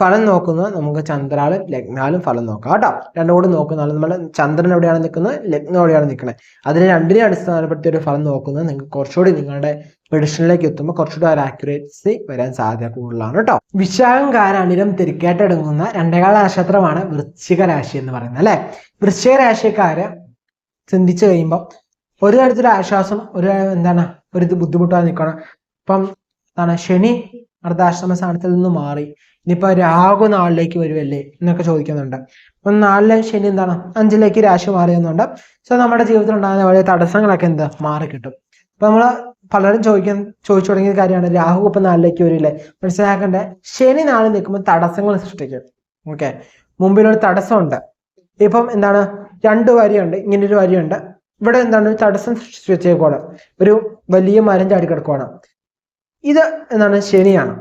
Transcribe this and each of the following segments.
ഫലം നോക്കുന്നത് നമുക്ക് ചന്ദ്രാലും ലഗ്നാലും ഫലം നോക്കാം. കേട്ടോ. രണ്ടും കൂടി നോക്കുന്ന നമ്മൾ ചന്ദ്രൻ എവിടെയാണ് നിൽക്കുന്നത്? ലഗ്നം എവിടെയാണ് നിൽക്കുന്നത്? അതിനെ രണ്ടിനെ അടിസ്ഥാനപ്പെടുത്തി ഒരു ഫലം നോക്കുന്നത് നിങ്ങൾക്ക് കുറച്ചുകൂടി നിങ്ങളുടെ പ്രഡിഷനിലേക്ക് എത്തുമ്പോൾ കുറച്ചുകൂടി ഒരു ആക്യുറേസി വരാൻ സാധ്യത കൂടുതലാണ് കേട്ടോ. വിശാഖം കാരാണിരം തിരിക്കേട്ടടങ്ങുന്ന രണ്ടേകാല നക്ഷത്രമാണ് വൃശ്ചിക രാശി എന്ന് പറയുന്നത് അല്ലെ? വൃശ്ചിക രാശിക്കാര് ചിന്തിച്ചു കഴിയുമ്പോൾ ഒരു തരത്തിലുള്ള ആശ്വാസം ഒരു എന്താണ് ഒരു ബുദ്ധിമുട്ടാതെ നിൽക്കണം. ഇപ്പം എന്താണ് ശനി അർദ്ധാശ്രമ സ്ഥാനത്തിൽ നിന്ന് മാറി. ഇനിയിപ്പോ രാഹു നാളിലേക്ക് വരുമല്ലേ എന്നൊക്കെ ചോദിക്കുന്നുണ്ട്. അപ്പം നാലിലെ ശനി എന്താണ്? അഞ്ചിലേക്ക് രാശി മാറിയെന്നുണ്ട് സോ നമ്മുടെ ജീവിതത്തിൽ ഉണ്ടാകുന്ന വലിയ തടസ്സങ്ങളൊക്കെ എന്താ? മാറി കിട്ടും. അപ്പൊ നമ്മൾ പലരും ചോദിക്കാൻ ചോദിച്ചു തുടങ്ങിയ കാര്യമാണ്. രാഹു ഇപ്പൊ നാലിലേക്ക് വരില്ലേ? മനസ്സിലാക്കേണ്ട ശനി നാളിൽ നിൽക്കുമ്പോൾ തടസ്സങ്ങൾ സൃഷ്ടിക്കും. ഓക്കെ മുമ്പിലൊരു തടസ്സമുണ്ട്. ഇപ്പം എന്താണ്? രണ്ട് വരിയുണ്ട്. ഇങ്ങനെ ഒരു വരിയുണ്ട്. ഇവിടെ എന്താണ്? ഒരു തടസ്സം സൃഷ്ടിച്ചു വെച്ചേക്കുവാണ്. ഒരു വലിയ മരം ചാടി കിടക്കുവാണ് ഇത് എന്താണ്? ശനിയാണ്.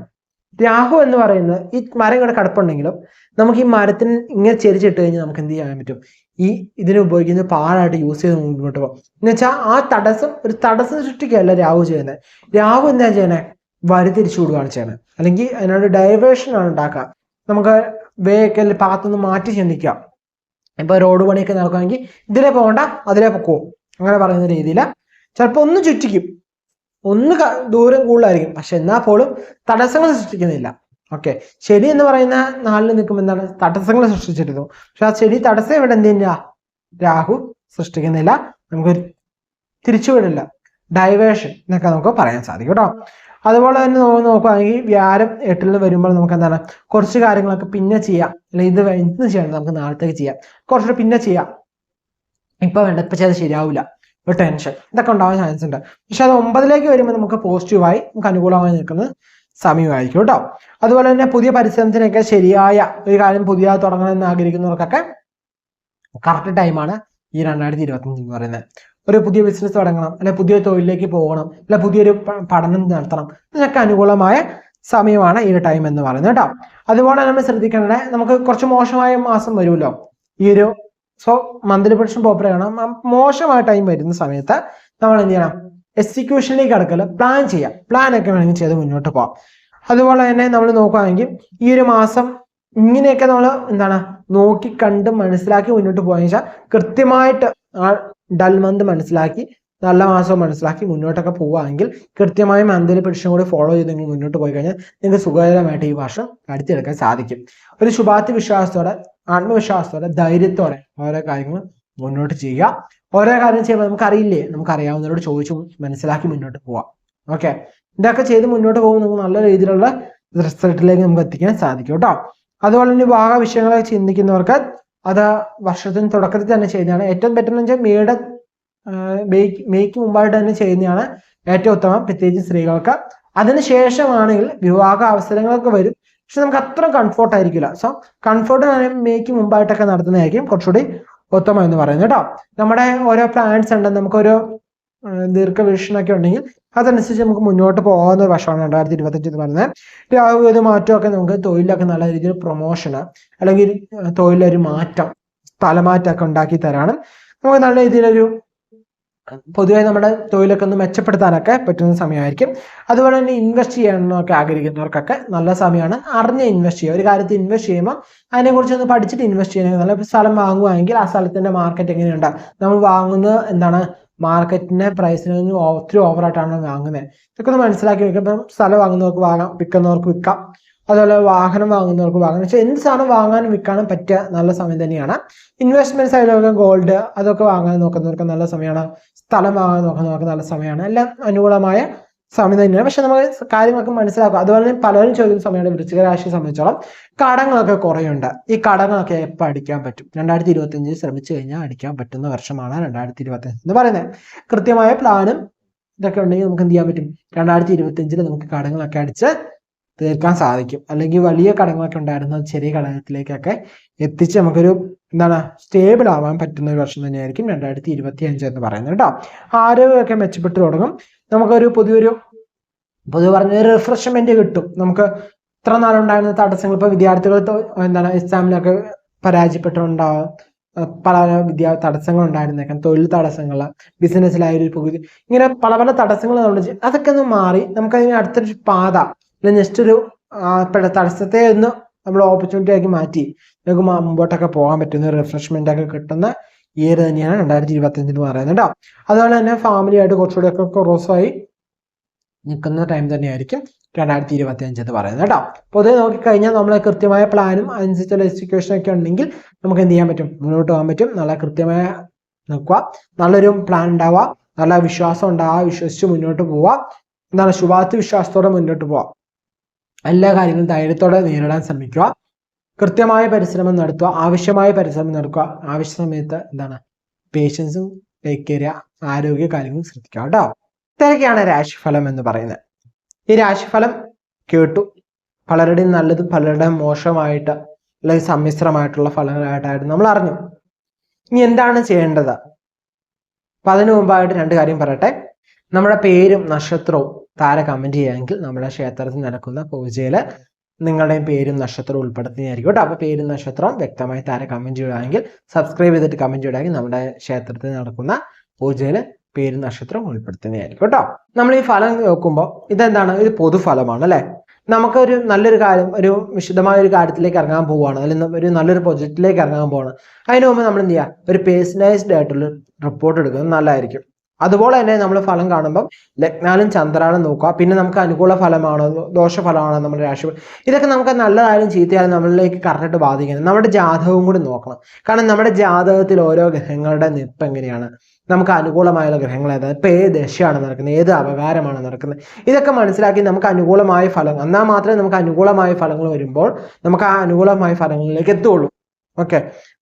രാഹു എന്ന് പറയുന്നത് ഈ മരം ഇവിടെ കിടപ്പുണ്ടെങ്കിലും നമുക്ക് ഈ മരത്തിന് ഇങ്ങനെ ചെരിച്ചിട്ട് കഴിഞ്ഞാൽ നമുക്ക് എന്ത് ചെയ്യാൻ പറ്റും? ഈ ഇതിനെ ഉപയോഗിക്കുന്ന പാടായിട്ട് യൂസ് ചെയ്ത് മുന്നോട്ട് പോകും. എന്ന് വെച്ചാൽ ആ തടസ്സം ഒരു തടസ്സം സൃഷ്ടിക്കുകയല്ല രാഹു ചെയ്യുന്നത്. രാഹു എന്താ ചെയ്യണേ? വരി തിരിച്ചു വിടുകയാണ് ചെയ്യണത് അല്ലെങ്കിൽ അതിനൊരു ഡൈവേർഷൻ ആണ് ഉണ്ടാക്കുക. നമുക്ക് വേക്കൽ പാത്തൊന്ന് മാറ്റി ചിന്തിക്കാം ഇപ്പൊ റോഡ് പണിയൊക്കെ നടക്കുകയാണെങ്കിൽ ഇതിലെ പോകണ്ട അതിലെ പൊക്കോ അങ്ങനെ പറയുന്ന രീതിയിൽ ചിലപ്പോൾ ഒന്ന് ചുറ്റിക്കും. ഒന്ന് ദൂരം കൂടുതലായിരിക്കും. പക്ഷെ എന്നാൽ പോലും തടസ്സങ്ങൾ സൃഷ്ടിക്കുന്നില്ല. ഓക്കെ. ശരി എന്ന് പറയുന്ന നാളിൽ നിൽക്കുമ്പോൾ എന്താണ്? തടസ്സങ്ങൾ സൃഷ്ടിച്ചിരുന്നു. പക്ഷെ ആ ശരി തടസ്സം ഇവിടെ എന്തില്ല രാഹു സൃഷ്ടിക്കുന്നില്ല. നമുക്ക് തിരിച്ചുവിടില്ല. ഡൈവേഷൻ എന്നൊക്കെ നമുക്ക് പറയാൻ സാധിക്കും കേട്ടോ. അതുപോലെ തന്നെ നമുക്ക് നോക്കുകയാണെങ്കിൽ വ്യാരം എട്ടിൽ വരുമ്പോൾ നമുക്ക് എന്താണ്? കുറച്ച് കാര്യങ്ങളൊക്കെ പിന്നെ ചെയ്യാം. അല്ലെങ്കിൽ ഇത് എന്ത് ചെയ്യണം? നമുക്ക് നാളത്തേക്ക് ചെയ്യാം. കുറച്ചുകൂടെ പിന്നെ ചെയ്യാം. ഇപ്പൊ വേണ്ട. ഇപ്പൊ ചെയ്ത് ശരിയാവില്ല ഒരു ടെൻഷൻ ഇതൊക്കെ ഉണ്ടാവാൻ ചാൻസ് ഉണ്ട്. പക്ഷെ അത് ഒമ്പതിലേക്ക് വരുമ്പോൾ നമുക്ക് പോസിറ്റീവായി നമുക്ക് അനുകൂലമായി നിൽക്കുന്ന സമയമായിരിക്കും കേട്ടോ. അതുപോലെ തന്നെ പുതിയ പരിശ്രമത്തിനൊക്കെ ശരിയായ ഒരു കാര്യം പുതിയ തുടങ്ങണമെന്ന് ആഗ്രഹിക്കുന്നവർക്കൊക്കെ കറക്റ്റ് ടൈമാണ് ഈ രണ്ടായിരത്തി ഇരുപത്തി എന്ന് പറയുന്നത്. ഒരു പുതിയ ബിസിനസ് തുടങ്ങണം അല്ലെ പുതിയ തൊഴിലിലേക്ക് പോകണം അല്ലെ പുതിയൊരു പഠനം നടത്തണം. ഇതിനൊക്കെ അനുകൂലമായ സമയമാണ് ഈ ടൈം എന്ന് പറയുന്നത് കേട്ടോ. അതുപോലെ നമ്മൾ ശ്രദ്ധിക്കേണ്ടത് നമുക്ക് കുറച്ച് മോശമായ മാസം വരുമല്ലോ. ഈ ഒരു സോ മന്ത്ലി പ്രൊഡക്ഷൻ പോപ്പർ ചെയ്യണം മോശമായ ടൈം വരുന്ന സമയത്ത് നമ്മൾ എന്ത് ചെയ്യണം? എക്സിക്യൂഷനിലേക്ക് അടക്കൽ പ്ലാൻ ചെയ്യാം. പ്ലാൻ ഒക്കെ വേണമെങ്കിൽ ചെയ്ത് മുന്നോട്ട് പോകാം അതുപോലെ തന്നെ നമ്മൾ നോക്കുകയാണെങ്കിൽ ഈ ഒരു മാസം ഇങ്ങനെയൊക്കെ നമ്മൾ എന്താണ്? നോക്കി കണ്ട് മനസ്സിലാക്കി മുന്നോട്ട് പോയെന്ന് വെച്ചാൽ കൃത്യമായിട്ട് ആ ഡൽ മന്ത് മനസ്സിലാക്കി നല്ല മാസം മനസ്സിലാക്കി മുന്നോട്ടൊക്കെ പോവുകയാണെങ്കിൽ കൃത്യമായി മന്ത്ലി പ്രഡിഷൻ കൂടി ഫോളോ ചെയ്ത് നിങ്ങൾ മുന്നോട്ട് പോയി കഴിഞ്ഞാൽ നിങ്ങൾക്ക് സുഖകരമായിട്ട് ഈ വർഷം അടുത്തെടുക്കാൻ സാധിക്കും. ഒരു ശുഭാപ്തി വിശ്വാസത്തോടെ ആത്മവിശ്വാസത്തോടെ ധൈര്യത്തോടെ ഓരോ കാര്യങ്ങൾ മുന്നോട്ട് ചെയ്യുക. ഓരോ കാര്യം ചെയ്യുമ്പോൾ നമുക്ക് അറിയില്ലേ നമുക്ക് അറിയാവുന്നവരോട് ചോദിച്ചു മനസ്സിലാക്കി മുന്നോട്ട് പോവാം ഓക്കെ? ഇതൊക്കെ ചെയ്ത് മുന്നോട്ട് പോകുമ്പോൾ നമുക്ക് നല്ല രീതിയിലുള്ള റിസൾട്ടിലേക്ക് നമുക്ക് എത്തിക്കാൻ സാധിക്കും കേട്ടോ. അതുപോലെ തന്നെ വിവാഹ വിഷയങ്ങളെ ചിന്തിക്കുന്നവർക്ക് അത് വർഷത്തിന് തുടക്കത്തിൽ തന്നെ ചെയ്യുന്നതാണ്. ഏറ്റവും ബെറ്റർ എന്ന് വെച്ചാൽ മേയുടെ മെയ്ക്ക് മെയ്ക്ക് മുമ്പായിട്ട് തന്നെ ചെയ്യുന്നതാണ് ഏറ്റവും ഉത്തമം. പ്രത്യേകിച്ച് സ്ത്രീകൾക്ക്. അതിനുശേഷമാണെങ്കിൽ വിവാഹ അവസരങ്ങളൊക്കെ വരും. പക്ഷെ നമുക്ക് അത്ര കംഫോർട്ട് ആയിരിക്കില്ല. സോ കംഫോർട്ട് മേക്ക് മുമ്പായിട്ടൊക്കെ നടത്തുന്നതായിരിക്കും കുറച്ചുകൂടി ഉത്തമം എന്ന് പറയുന്നത് കേട്ടോ. നമ്മുടെ ഓരോ പ്ലാൻസ് ഉണ്ട് നമുക്കൊരു ദീർഘവീക്ഷണൊക്കെ ഉണ്ടെങ്കിൽ അതനുസരിച്ച് നമുക്ക് മുന്നോട്ട് പോകുന്ന വർഷമാണ് രണ്ടായിരത്തി ഇരുപത്തഞ്ച് എന്ന് പറയുന്നത്. രാഹു ഒരു മാറ്റമൊക്കെ നമുക്ക് തൊഴിലൊക്കെ നല്ല രീതിയിൽ പ്രൊമോഷന് അല്ലെങ്കിൽ തൊഴിലൊരു മാറ്റം സ്ഥലമാറ്റമൊക്കെ ഉണ്ടാക്കി തരാനും നമുക്ക് നല്ല രീതിയിലൊരു പൊതുവെ നമ്മുടെ തൊഴിലൊക്കെ ഒന്ന് മെച്ചപ്പെടുത്താനൊക്കെ പറ്റുന്ന സമയമായിരിക്കും. അതുപോലെ തന്നെ ഇൻവെസ്റ്റ് ചെയ്യണമെന്നൊക്കെ ആഗ്രഹിക്കുന്നവർക്കൊക്കെ നല്ല സമയമാണ്. അറിഞ്ഞ് ഇൻവെസ്റ്റ് ചെയ്യുക. ഒരു കാര്യത്തിൽ ഇൻവെസ്റ്റ് ചെയ്യുമ്പോൾ അതിനെക്കുറിച്ച് ഒന്ന് പഠിച്ചിട്ട് ഇൻവെസ്റ്റ് ചെയ്യണമെങ്കിൽ നല്ല സ്ഥലം വാങ്ങുകയാണെങ്കിൽ ആ സ്ഥലത്തിന്റെ മാർക്കറ്റ് എങ്ങനെയുണ്ട്? നമ്മൾ വാങ്ങുന്ന എന്താണ്? മാർക്കറ്റിന്റെ പ്രൈസിന് ഒത്തിരി ഓവറായിട്ടാണ് വാങ്ങുന്നത്. ഇതൊക്കെ ഒന്ന് മനസ്സിലാക്കി വെക്കാം ഇപ്പം സ്ഥലം വാങ്ങുന്നവർക്ക് വാങ്ങാം വിൽക്കുന്നവർക്ക് വിൽക്കാം. അതുപോലെ വാഹനം വാങ്ങുന്നവർക്ക് വാങ്ങാം. പക്ഷേ എന്ത് സാധനം വാങ്ങാനും വിൽക്കാനും പറ്റിയ നല്ല സമയം തന്നെയാണ്. ഇൻവെസ്റ്റ്മെന്റ് സൈഡിലൊക്കെ ഗോൾഡ് അതൊക്കെ വാങ്ങാൻ നോക്കുന്നവർക്ക് നല്ല സമയമാണ്. സ്ഥലം നോക്കാൻ നമുക്ക് നല്ല സമയമാണ്. എല്ലാം അനുകൂലമായ സമയം തന്നെയാണ്. പക്ഷെ നമുക്ക് കാര്യങ്ങളൊക്കെ മനസ്സിലാക്കുക അതുപോലെ തന്നെ പലരും ചോദിക്കുന്ന സമയമാണ് വൃശ്ചിക രാശിയെ സംബന്ധിച്ചോളം കടങ്ങളൊക്കെ കുറയുണ്ട്. ഈ കടങ്ങളൊക്കെ എപ്പോൾ അടിക്കാൻ പറ്റും? രണ്ടായിരത്തി ഇരുപത്തി അഞ്ചിൽ ശ്രമിച്ചു കഴിഞ്ഞാൽ അടിക്കാൻ പറ്റുന്ന വർഷമാണ് രണ്ടായിരത്തി ഇരുപത്തി അഞ്ച് എന്ന് പറയുന്നത് കൃത്യമായ പ്ലാനും ഇതൊക്കെ ഉണ്ടെങ്കിൽ നമുക്ക് എന്ത് ചെയ്യാൻ പറ്റും? രണ്ടായിരത്തി ഇരുപത്തി അഞ്ചിൽ നമുക്ക് കടങ്ങളൊക്കെ അടിച്ച് തീർക്കാൻ സാധിക്കും. അല്ലെങ്കിൽ വലിയ കടങ്ങളൊക്കെ ഉണ്ടായിരുന്ന ചെറിയ കടത്തിലേക്കൊക്കെ എത്തിച്ച് നമുക്കൊരു എന്താണ് സ്റ്റേബിൾ ആവാൻ പറ്റുന്ന ഒരു വർഷം തന്നെയായിരിക്കും രണ്ടായിരത്തി ഇരുപത്തി അഞ്ച് എന്ന് പറയുന്നത് കേട്ടോ. ആരോഗ്യമൊക്കെ മെച്ചപ്പെട്ടു തുടങ്ങും. നമുക്കൊരു പുതിയൊരു പൊതുവെ പറഞ്ഞ ഒരു റിഫ്രഷ്മെന്റ് കിട്ടും. നമുക്ക് ഇത്ര നാളുണ്ടായിരുന്ന തടസ്സങ്ങൾ ഇപ്പോൾ വിദ്യാർത്ഥികൾ എന്താണ് എക്സാമിലൊക്കെ പരാജയപ്പെട്ടുണ്ടാവും പല പല വിദ്യാ തടസ്സങ്ങൾ ഉണ്ടായിരുന്നേക്കാം. തൊഴിൽ തടസ്സങ്ങൾ ബിസിനസ്സിലായൊരു പുതിയ ഇങ്ങനെ പല പല തടസ്സങ്ങൾ നമ്മൾ അതൊക്കെ ഒന്ന് മാറി നമുക്ക് അതിന് അടുത്തൊരു പാത അല്ലെങ്കിൽ നെക്സ്റ്റ് ഒരു തടസ്സത്തെ ഒന്ന് നമ്മൾ ഓപ്പർച്യൂണിറ്റി ആക്കി മാറ്റി. നമുക്ക് മുമ്പോട്ടൊക്കെ പോകാൻ പറ്റുന്ന റിഫ്രഷ്മെന്റ് ഒക്കെ കിട്ടുന്ന ഇയർ തന്നെയാണ് രണ്ടായിരത്തി ഇരുപത്തി അഞ്ച് എന്ന് പറയുന്നത് കേട്ടോ അതുപോലെ തന്നെ ഫാമിലി ആയിട്ട് കുറച്ചുകൂടി ഒക്കെ ക്രോസായി നിൽക്കുന്ന ടൈം തന്നെയായിരിക്കും രണ്ടായിരത്തി ഇരുപത്തി അഞ്ച് എന്ന് പറയുന്നത് കേട്ടോ പൊതുവെ നോക്കിക്കഴിഞ്ഞാൽ നമ്മളെ കൃത്യമായ പ്ലാനും അനുസരിച്ചുള്ള എക്സിക്യൂഷൻ ഒക്കെ ഉണ്ടെങ്കിൽ നമുക്ക് എന്ത് ചെയ്യാൻ പറ്റും? മുന്നോട്ട് പോകാൻ പറ്റും. നല്ല കൃത്യമായ നിൽക്കുക. നല്ലൊരു പ്ലാൻ ഉണ്ടാവുക. നല്ല വിശ്വാസം ഉണ്ടാവുക. വിശ്വസിച്ച് മുന്നോട്ട് പോവുക. എന്താണ്? ശുഭാപ്തി വിശ്വാസത്തോടെ മുന്നോട്ട് പോവുക. എല്ലാ കാര്യങ്ങളും ധൈര്യത്തോടെ നേരിടാൻ ശ്രമിക്കുക. കൃത്യമായ പരിശ്രമം നടത്തുക ആവശ്യമായ പരിശ്രമം നടക്കുക. ആവശ്യ സമയത്ത് എന്താണ്? പേഷ്യൻസും ടേക്ക് കെയർ ആരോഗ്യ കാര്യങ്ങളും ശ്രദ്ധിക്കുക കേട്ടോ. ഇത്രയൊക്കെയാണ് രാശിഫലം എന്ന് പറയുന്നത്. ഈ രാശിഫലം കേട്ടു. പലരുടെയും നല്ലതും പലരുടെയും മോശമായിട്ട് അല്ലെങ്കിൽ സമ്മിശ്രമായിട്ടുള്ള ഫലങ്ങളായിട്ടായിരുന്നു നമ്മൾ അറിഞ്ഞു. ഇനി എന്താണ് ചെയ്യേണ്ടത്? അപ്പൊ അതിനു മുമ്പായിട്ട് രണ്ട് കാര്യം പറയട്ടെ. നമ്മുടെ പേരും നക്ഷത്രവും താര കമന്റ് ചെയ്യുകയാണെങ്കിൽ നമ്മുടെ ക്ഷേത്രത്തിൽ നടക്കുന്ന പൂജയിൽ നിങ്ങളുടെയും പേരും നക്ഷത്രവും ഉൾപ്പെടുത്തുന്നതായിരിക്കും കേട്ടോ. അപ്പൊ പേരും നക്ഷത്രവും വ്യക്തമായി താര കമന്റ് ചെയ്യുകയാണെങ്കിൽ സബ്സ്ക്രൈബ് ചെയ്തിട്ട് കമന്റ് ചെയ്യുകയാണെങ്കിൽ നമ്മുടെ ക്ഷേത്രത്തിൽ നടക്കുന്ന പൂജയിൽ പേരും നക്ഷത്രവും ഉൾപ്പെടുത്തുന്നതായിരിക്കും കേട്ടോ. നമ്മൾ ഈ ഫലം നോക്കുമ്പോൾ ഇതെന്താണ്? ഇത് പൊതുഫലമാണ് അല്ലെ? നമുക്കൊരു നല്ലൊരു കാര്യം ഒരു വിശദമായ ഒരു കാര്യത്തിലേക്ക് ഇറങ്ങാൻ പോവുകയാണ്. അല്ലെങ്കിൽ ഒരു നല്ലൊരു പ്രൊജക്റ്റിലേക്ക് ഇറങ്ങാൻ പോവാണ് അതിന് മുമ്പ് നമ്മൾ എന്ത് ചെയ്യുക? ഒരു പേഴ്സണലൈസ്ഡ് ആയിട്ടുള്ള റിപ്പോർട്ട് എടുക്കുന്നത് നല്ലതായിരിക്കും. അതുപോലെ തന്നെ നമ്മൾ ഫലം കാണുമ്പം ലഗ്നാലും ചന്ദ്രാലും നോക്കുക. പിന്നെ നമുക്ക് അനുകൂല ഫലമാണോ? ദോഷഫലമാണോ നമ്മുടെ രാശി? ഇതൊക്കെ നമുക്ക് നല്ലതായാലും ചീത്തയായാലും നമ്മളിലേക്ക് കറക്റ്റ് ബാധിക്കുന്നത്. നമ്മുടെ ജാതകവും കൂടി നോക്കണം. കാരണം നമ്മുടെ ജാതകത്തിൽ ഓരോ ഗ്രഹങ്ങളുടെ നിപ്പ് എങ്ങനെയാണ്? നമുക്ക് അനുകൂലമായുള്ള ഗ്രഹങ്ങൾ ഏതാണ് ഇപ്പൊ ഏത് ദശയാണ് നടക്കുന്നത്? ഏത് അപകാരമാണ് നടക്കുന്നത്? ഇതൊക്കെ മനസ്സിലാക്കി നമുക്ക് അനുകൂലമായ ഫലം എന്നാൽ മാത്രമേ നമുക്ക് അനുകൂലമായ ഫലങ്ങൾ വരുമ്പോൾ നമുക്ക് ആ അനുകൂലമായ ഫലങ്ങളിലേക്ക് എത്തുള്ളൂ ഓക്കെ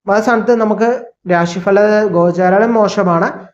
അവസാനത്ത് നമുക്ക് രാശിഫല ഗോചാരം മോശമാണ്.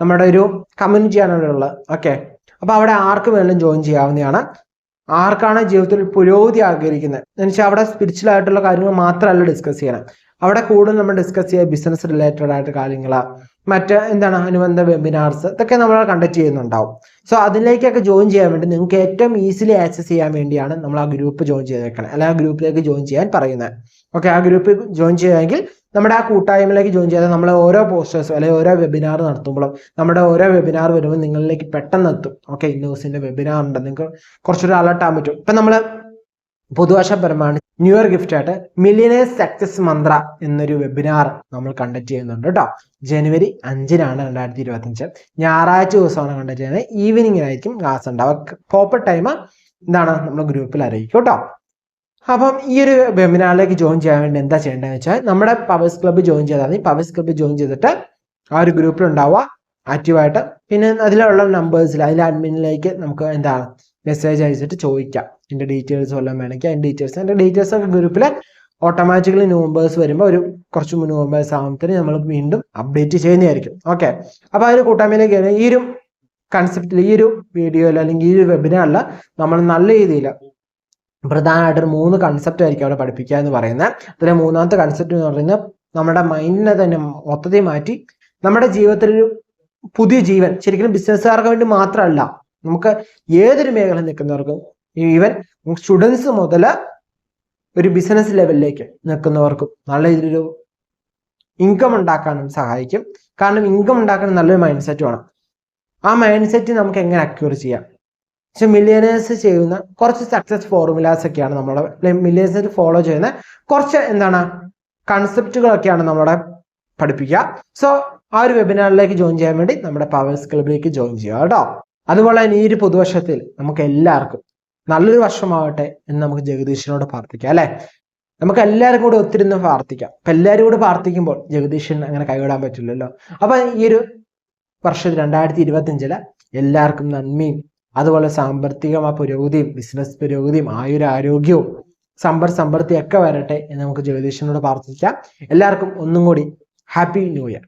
നമ്മുടെ ഒരു കമ്മ്യൂണിറ്റിയാണ് അവിടെ ഉള്ളത്. ഓക്കെ അപ്പോൾ അവിടെ ആർക്ക് വേണമെങ്കിലും ജോയിൻ ചെയ്യാവുന്നതാണ്. ആർക്കാണ് ജീവിതത്തിൽ പുരോഗതി ആഗ്രഹിക്കുന്നത്? എന്ന് വെച്ചാൽ അവിടെ സ്പിരിച്വൽ ആയിട്ടുള്ള കാര്യങ്ങൾ മാത്രമല്ല ഡിസ്കസ് ചെയ്യണം. അവിടെ കൂടുതൽ നമ്മൾ ഡിസ്കസ് ചെയ്യുക ബിസിനസ് റിലേറ്റഡ് ആയിട്ട് കാര്യങ്ങൾ മറ്റ് എന്താണ് അനുബന്ധ വെബിനാർസ് ഇതൊക്കെ നമ്മൾ കണ്ടക്ട് ചെയ്യുന്നുണ്ടാവും. സോ അതിലേക്കൊക്കെ ജോയിൻ ചെയ്യാൻ വേണ്ടി നിങ്ങൾക്ക് ഏറ്റവും ഈസിലി ആക്സസ് ചെയ്യാൻ വേണ്ടിയാണ് നമ്മൾ ആ ഗ്രൂപ്പ് ജോയിൻ ചെയ്തേക്കണം. അല്ലെങ്കിൽ ആ ഗ്രൂപ്പിലേക്ക് ജോയിൻ ചെയ്യാൻ പറയുന്നത്. ഓക്കെ ആ ഗ്രൂപ്പിൽ ജോയിൻ ചെയ്യുമെങ്കിൽ നമ്മുടെ ആ കൂട്ടായ്മയിലേക്ക് ജോയിൻ ചെയ്താൽ നമ്മളെ ഓരോ പോസ്റ്റേഴ്സും അല്ലെങ്കിൽ ഓരോ വെബിനാർ നടത്തുമ്പോഴും നമ്മുടെ ഓരോ വെബിനാർ വരുമ്പോൾ നിങ്ങളിലേക്ക് പെട്ടെന്ന് എത്തും. ഓക്കെ ദിവസത്തിന്റെ വെബിനാർ ഉണ്ട്. നിങ്ങൾക്ക് കുറച്ചൊരു അലർട്ട് ആകാൻ പറ്റും. ഇപ്പം നമ്മൾ പുതുവർഷപരമാണ് ന്യൂ ഇയർ ഗിഫ്റ്റ് ആയിട്ട് മില്ലിയനേഴ്സ് സക്സസ് മന്ത്ര എന്നൊരു വെബിനാർ നമ്മൾ കണ്ടക്ട് ചെയ്യുന്നുണ്ട് കേട്ടോ. ജനുവരി അഞ്ചിനാണ് രണ്ടായിരത്തി ഇരുപത്തിയഞ്ച് ഞായറാഴ്ച ദിവസമാണ് കണ്ടക്ട് ചെയ്യുന്നത്. ഈവനിങ്ങിനായിരിക്കും ക്ലാസ് ഉണ്ടാവുക. പ്രോപ്പർ ടൈം എന്താണ് നമ്മൾ ഗ്രൂപ്പിൽ അറിയിക്കും കേട്ടോ. അപ്പം ഈ ഒരു വെബിനാറിലേക്ക് ജോയിൻ ചെയ്യാൻ വേണ്ടി എന്താ ചെയ്യേണ്ടതെന്ന് വെച്ചാൽ നമ്മുടെ പവേഴ്സ് ക്ലബ്ബ് ജോയിൻ ചെയ്താൽ മതി. പവേഴ്സ് ക്ലബ്ബ് ജോയിൻ ചെയ്തിട്ട് ആ ഒരു ഗ്രൂപ്പിൽ ഉണ്ടാവുക. ആക്റ്റീവായിട്ട് പിന്നെ അതിലുള്ള നമ്പേഴ്സിൽ അതിലെ അഡ്മിനിലേക്ക് നമുക്ക് എന്താ മെസ്സേജ് അയച്ചിട്ട് ചോദിക്കാം. എന്റെ ഡീറ്റെയിൽസ് വല്ലതും വേണമെങ്കിൽ അതിന്റെ ഡീറ്റെയിൽസ് എന്റെ ഡീറ്റെയിൽസ് ഒക്കെ ഗ്രൂപ്പിൽ ഓട്ടോമാറ്റിക്കലി നോമ്പേഴ്സ് വരുമ്പോൾ ഒരു കുറച്ച് നോമ്പേഴ്സ് ആകുമ്പോഴത്തേന് നമ്മൾ വീണ്ടും അപ്ഡേറ്റ് ചെയ്യുന്നതായിരിക്കും. ഓക്കെ അപ്പോൾ ആ ഒരു കൂട്ടായ്മയിലേക്ക് ഈ ഒരു കൺസെപ്റ്റിൽ ഈ ഒരു വീഡിയോയിൽ അല്ലെങ്കിൽ ഈ ഒരു വെബിനാറിൽ നമ്മൾ നല്ല രീതിയിൽ പ്രധാനമായിട്ടൊരു മൂന്ന് കൺസെപ്റ്റ് ആയിരിക്കും അവിടെ പഠിപ്പിക്കുക എന്ന് പറയുന്നത്. അതിലെ മൂന്നാമത്തെ കൺസെപ്റ്റ് എന്ന് പറയുന്നത് നമ്മുടെ മൈൻഡിനെ തന്നെ മൊത്തത്തിൽ മാറ്റി നമ്മുടെ ജീവിതത്തിൽ ഒരു പുതിയ ജീവൻ ശരിക്കും ബിസിനസ്സുകാർക്ക് വേണ്ടി മാത്രമല്ല നമുക്ക് ഏതൊരു മേഖല നിൽക്കുന്നവർക്കും ഈവൻ സ്റ്റുഡൻസ് മുതൽ ഒരു ബിസിനസ് ലെവലിലേക്ക് നിൽക്കുന്നവർക്കും നല്ല രീതിയിലൊരു ഇൻകം ഉണ്ടാക്കാനും സഹായിക്കും. കാരണം ഇൻകം ഉണ്ടാക്കാൻ നല്ലൊരു മൈൻഡ് സെറ്റ് വേണം. ആ മൈൻഡ് സെറ്റ് നമുക്ക് എങ്ങനെ അക്യൂർ ചെയ്യാം? പക്ഷെ മില്ലിയനേഴ്സ് ചെയ്യുന്ന കുറച്ച് സക്സസ് ഫോർമുലാസ് ഒക്കെയാണ് നമ്മുടെ മില്ലിയനേഴ്സ് ഫോളോ ചെയ്യുന്ന കുറച്ച് എന്താണ് കൺസെപ്റ്റുകളൊക്കെയാണ് നമ്മുടെ പഠിപ്പിക്കുക. സോ ആ ഒരു വെബിനാറിലേക്ക് ജോയിൻ ചെയ്യാൻ വേണ്ടി നമ്മുടെ പവേഴ്സ് ക്ലബിലേക്ക് ജോയിൻ ചെയ്യുക കേട്ടോ. അതുപോലെ തന്നെ ഈ ഒരു പുതുവർഷത്തിൽ നമുക്ക് എല്ലാവർക്കും നല്ലൊരു വർഷമാവട്ടെ എന്ന് നമുക്ക് ജഗദീശനോട് പ്രാർത്ഥിക്കാം അല്ലെ? നമുക്ക് എല്ലാവരും കൂടെ ഒത്തിരുന്ന് പ്രാർത്ഥിക്കാം. അപ്പൊ എല്ലാവരും കൂടെ പ്രാർത്ഥിക്കുമ്പോൾ ജഗദീശൻ അങ്ങനെ കൈവിടാൻ പറ്റില്ലല്ലോ. അപ്പൊ ഈ ഒരു വർഷം രണ്ടായിരത്തി ഇരുപത്തി അഞ്ചിൽ എല്ലാവർക്കും നന്മയും അതുപോലെ സാമ്പത്തികമായ പുരോഗതിയും ബിസിനസ് പുരോഗതിയും ആയുര ആരോഗ്യവും സമ്പർ സമൃദ്ധിയൊക്കെ വരട്ടെ എന്ന് നമുക്ക് ജ്യോതിഷനോട് പ്രാർത്ഥിക്കാം. എല്ലാവർക്കും ഒന്നും കൂടി ഹാപ്പി ന്യൂ ഇയർ